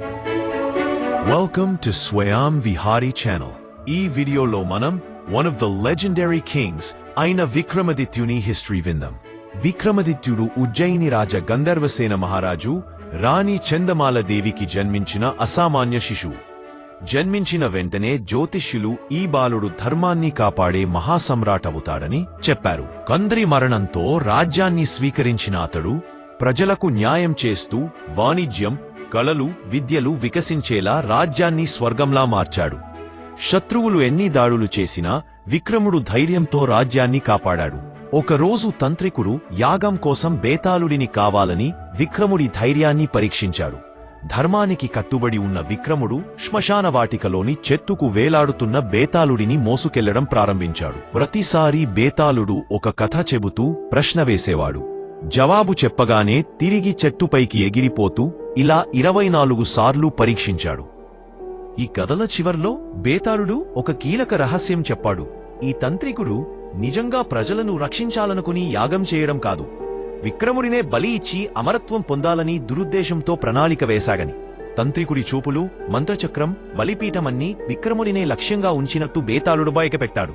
Welcome to Swayam Vihari channel. ఈ వీడియోలో మనం one of the legendary kings అయిన విక్రమదిత్యుని హిస్టరీ విందాం. విక్రమదిత్యుడు ఉజ్జయిని రాజ గంధర్వసేన మహారాజు రాణి చందమాల దేవికి జన్మించిన అసామాన్య శిశువు. జన్మించిన వెంటనే జ్యోతిష్యులు ఈ బాలుడు ధర్మాన్ని కాపాడే మహాసమ్రాట్ అవుతాడని చెప్పారు. కందరి మరణంతో రాజ్యాన్ని స్వీకరించిన అతడు ప్రజలకు న్యాయం చేస్తూ వాణిజ్యం కళలు విద్యలు వికసించేలా రాజ్యాన్ని స్వర్గంలా మార్చాడు. శత్రువులు ఎన్ని దాడులు చేసినా విక్రముడు ధైర్యంతో రాజ్యాన్ని కాపాడాడు. ఒకరోజు తంత్రికుడు యాగం కోసం బేతాళుడిని కావాలని విక్రముడి ధైర్యాన్ని పరీక్షించాడు. ధర్మానికి కట్టుబడి ఉన్న విక్రముడు శ్మశాన వాటికలోని చెట్టుకు వేలాడుతున్న బేతాళుడిని మోసుకెళ్ళడం ప్రారంభించాడు. ప్రతిసారీ బేతాళుడు ఒక కథ చెబుతూ ప్రశ్న వేసేవాడు. జవాబు చెప్పగానే తిరిగి చెట్టుపైకి ఎగిరిపోతూ ఇలా ఇరవై నాలుగు సార్లు పరీక్షించాడు. ఈ కథల చివర్లో బేతాళుడు ఒక కీలక రహస్యం చెప్పాడు. ఈ తంత్రికుడు నిజంగా ప్రజలను రక్షించాలనుకుని యాగం చేయడం కాదు. విక్రముడినే బలి ఇచ్చి అమరత్వం పొందాలని దురుద్దేశంతో ప్రణాళిక వేశాగని తంత్రికుడి చూపులు మంత్రచక్రం బలిపీఠమన్నీ విక్రముడినే లక్ష్యంగా ఉంచినట్టు బేతాళుడు బయటపెట్టాడు.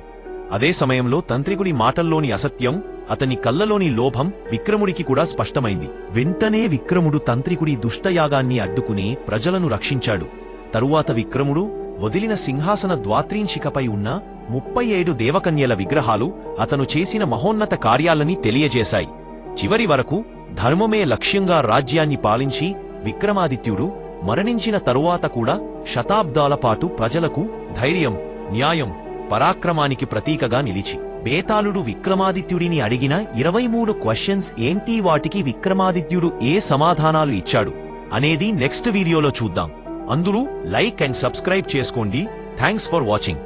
అదే సమయంలో తంత్రికుడి మాటల్లోని అసత్యం అతని కళ్ళలోని లోభం విక్రముడికి కూడా స్పష్టమైంది. వెంటనే విక్రముడు తంత్రికుడి దుష్టయాగాన్ని అడ్డుకుని ప్రజలను రక్షించాడు. తరువాత విక్రముడు వదిలిన సింహాసన ద్వాత్రీంశికపై ఉన్న ముప్పై ఏడు దేవకన్యల విగ్రహాలు అతను చేసిన మహోన్నత కార్యాలని తెలియజేశాయి. చివరి వరకు ధర్మమే లక్ష్యంగా రాజ్యాన్ని పాలించి విక్రమాదిత్యుడు మరణించిన తరువాత కూడా శతాబ్దాల పాటు ప్రజలకు ధైర్యం న్యాయం పరాక్రమానికి ప్రతీకగా నిలిచి బేతాళుడు విక్రమాదిత్యుడిని అడిగిన ఇరవై మూడు క్వశ్చన్స్ ఏంటి వాటికి విక్రమాదిత్యుడు ఏ సమాధానాలు ఇచ్చాడు అనేది నెక్స్ట్ వీడియోలో చూద్దాం. అందరూ లైక్ అండ్ సబ్స్క్రైబ్ చేసుకోండి. Thanks for watching